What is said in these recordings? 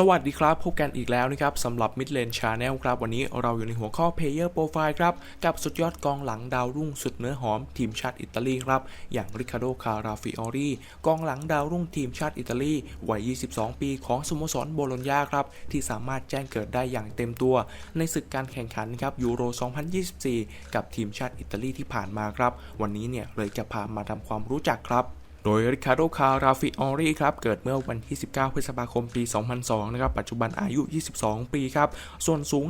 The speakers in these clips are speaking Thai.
สวัสดีครับ พบกันอีกแล้วนะครับสำหรับ Mid Lane Channel ครับ วันนี้เราอยู่ในหัวข้อ Player Profile ครับ กับสุดยอดกองหลังดาวรุ่งสุดเนื้อหอมทีมชาติอิตาลีครับ อย่างริคาโด คาราฟิออรีกองหลังดาวรุ่งทีมชาติอิตาลี วัย 22 ปีของสโมสรโบโลญญาครับ ที่สามารถแจ้งเกิดได้อย่างเต็มตัว ในศึกการแข่งขันครับยูโร 2024 กับทีมชาติอิตาลีที่ผ่านมาครับ วันนี้เนี่ยเลยจะพามาทำความรู้จักครับ โดยริคาโดคาราฟิออรีครับ เกิดเมื่อวันที่ 19 พฤษภาคม ปี 2002 นะครับ ปัจจุบันอายุ 22 ปีครับ ส่วนสูง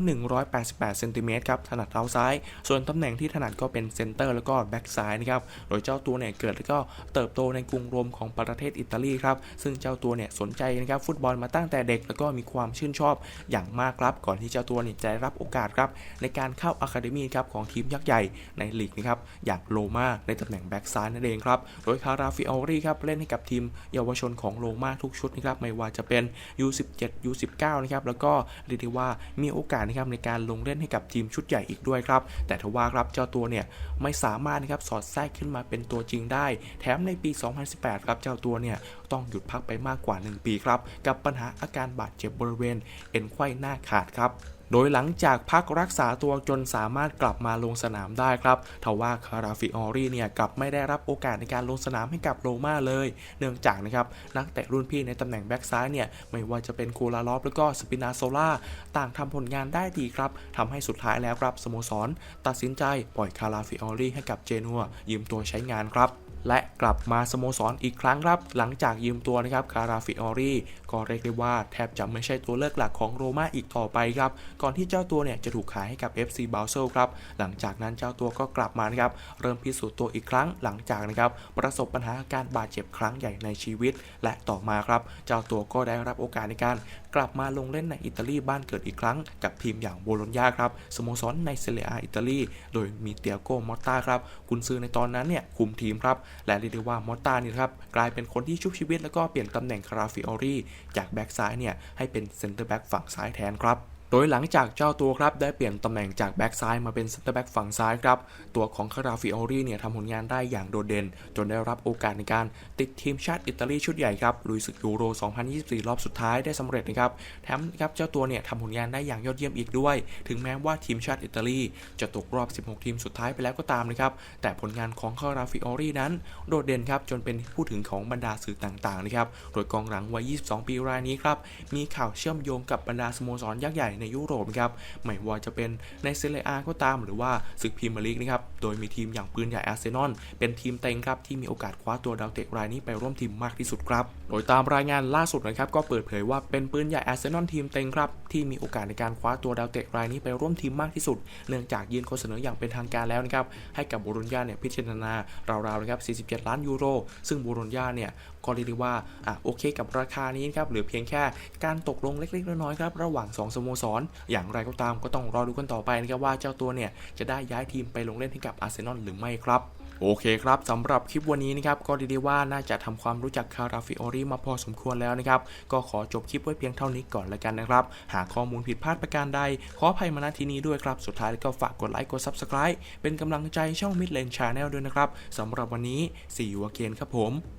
188 เซนติเมตรครับ ถนัดเท้าซ้าย ส่วนตำแหน่งที่ถนัดก็เป็นเซนเตอร์แล้วก็แบ็กซ้ายนะครับ โดยเจ้าตัวเนี่ยเกิดแล้วก็เติบโตในกรุงโรมของประเทศอิตาลีครับ ซึ่งเจ้าตัวเนี่ยสนใจนะครับฟุตบอลมาตั้งแต่เด็กแล้วก็มีความชื่นชอบอย่างมากครับ ก่อนที่เจ้าตัวเนี่ยจะได้รับโอกาสครับในการเข้าอะคาเดมีครับของทีมยักษ์ใหญ่ในลีกนะครับอย่างโลมาในตำแหน่งแบ็กซ้ายนั่นเองครับ โดยคาราฟิออรีครับเล่นให้กับทีมเยาวชนของโลมาทุกชุดนะครับไม่ว่าจะเป็น U17 U19 นะครับแล้วก็เรียกได้ว่ามีโอกาสนะครับในการลงเล่นให้กับทีมชุดใหญ่อีกด้วยครับ แต่ทว่าครับเจ้าตัวเนี่ยไม่สามารถนะครับสอดแทรกขึ้นมาเป็นตัวจริงได้ แถมในปี 2018 ครับเจ้าตัวเนี่ยต้องหยุดพักไปมากกว่า 1 ปีครับกับปัญหาอาการบาดเจ็บบริเวณเอ็นไขว้หน้าขาดครับ โดยหลังจากพักรักษาตัวจนสามารถกลับมาลงสนามได้ครับทว่าคาราฟิออรีเนี่ยกลับไม่ได้รับโอกาสในการลงสนามให้กับโรม่าเลย เนื่องจากนะครับนักเตะรุ่นพี่ในตำแหน่งแบ็กซ้ายเนี่ยไม่ว่าจะเป็นคูลาลอฟแล้วก็สปินาโซล่าต่างทำผลงานได้ดีครับทำให้สุดท้ายแล้วครับสโมสร ตัดสินใจปล่อยคาราฟิออรีให้กับเจนัวยืมตัวใช้งานครับ และกลับมาสโมสรอีกครั้งครับ หลังจากยืมตัวนะครับคาราฟิออรีก็เรียกได้ว่าแทบจะไม่ใช่ตัวเลือกหลักของโรม่าอีกต่อไปครับ ก่อนที่เจ้าตัวเนี่ยจะถูกขายให้กับ FC b a s e l ครับหลังจากนั้นเจ้าตัวก็กลับมานะครับเริ่มพิสูจน์ตัวอีกครั้งหลังจากนะครับประสบปัญหาการบาดเจ็บครั้งใหญ่ในชีวิต และต่อมาครับ เจ้าตัวก็ได้รับโอกาสในการกลับมาลงเล่นในอิตาลีบ้านเกิดอีกครั้ง กับทีมอย่างโบโลญญาครับสโมสรในเซเรียอาอิตาลีโดยมีเตียโกมอตตาครับกุนซือในตอนนั้นเนี่ยคุมทีมครับและเรียกได้ว่ามอตตานี่ครับกลายเป็นคนที่ชุบชีวิต แล้วก็เปลี่ยนตำแหน่งคาราฟิออรีจากแบ็กซ้ายเนี่ยให้เป็นเซนเตอร์แบ็กฝั่งซ้ายแทนครับ ดยหลังจากเจ้าตัวครับได้เปลี่ยนตำแหน่งจากแบ็กซ้ายมาเป็นเซนเตอร์แบ็กฝั่งซ้ายครับ ตัวของคาราฟิออรีเนี่ยทำผลงานได้อย่างโดดเด่น จนได้รับโอกาสในการติดทีมชาติอิตาลีชุดใหญ่ครับลุยศึกยูโร 2024 รอบสุดท้ายได้สำเร็จนะครับแถมครับเจ้าตัวเนี่ยทำผลงานได้อย่างยอดเยี่ยมอีกด้วย ถึงแม้ว่าทีมชาติอิตาลีจะตกรอบ 16 ทีมสุดท้ายไปแล้วก็ตามนะครับแต่ผลงานของคาราฟิออรีนั้นโดดเด่นครับจนเป็นผู้ถึงของบรรดาสื่อต่างๆนะครับโดยกองหลังวัย 22 ปีรายนี้ครับมีข่าวเชื่อมโยงกับบรรดาสโมสรยักษ์ใหญ่ในยุโรปครับไม่ว่าจะเป็นในเซเรียอาก็ตามหรือว่าศึกพรีเมียร์ลีกนะครับโดยมีทีมอย่างปืนใหญ่อาร์เซนอลเป็นทีมเต็งครับที่มีโอกาสคว้าตัวดาวเตะรายนี้ไปร่วมทีมมากที่สุดครับ โดยตามรายงานล่าสุดนะครับก็เปิดเผยว่าเป็นปืนใหญ่อาร์เซนอลทีมเต็งครับที่มีโอกาสในการคว้าตัวดาวเตะรายนี้ไปร่วมทีมมากที่สุด เนื่องจากยื่นข้อเสนออย่างเป็นทางการแล้วนะครับให้กับบูรุนญาเนี่ยพิจารณาราวๆนะครับ 47 ล้านยูโร ซึ่งบูรุนญาเนี่ยก็เรียกได้ว่าอะโอเคกับราคานี้ครับเหลือเพียงแค่การตกลงเล็กๆน้อยๆครับระหว่าง 2 สโมสร อย่างไรก็ตามก็ต้องรอดูกันต่อไปนะครับว่าเจ้าตัวเนี่ยจะได้ย้ายทีมไปลงเล่นให้กับอาร์เซนอลหรือไม่ครับโอเคครับสำหรับคลิปวันนี้นะครับก็เรีดว่าน่าจะทำความรู้จักคาราฟิออรีมาพอสมควรแล้วนะครับ ก็ขอจบคลิปไว้เพียงเท่านี้ก่อนแล้วกันนะครับ หากข้อมูลผิดพลาดประการใด ขออภัยมาณที่นี้ด้วยครับ สุดท้ายก็ฝากกดไลค์กด Subscribe เป็นกำลังใจช่อง Mid Lane Channel ด้วยนะครับสำหรับวันนี้ see you again ครับผม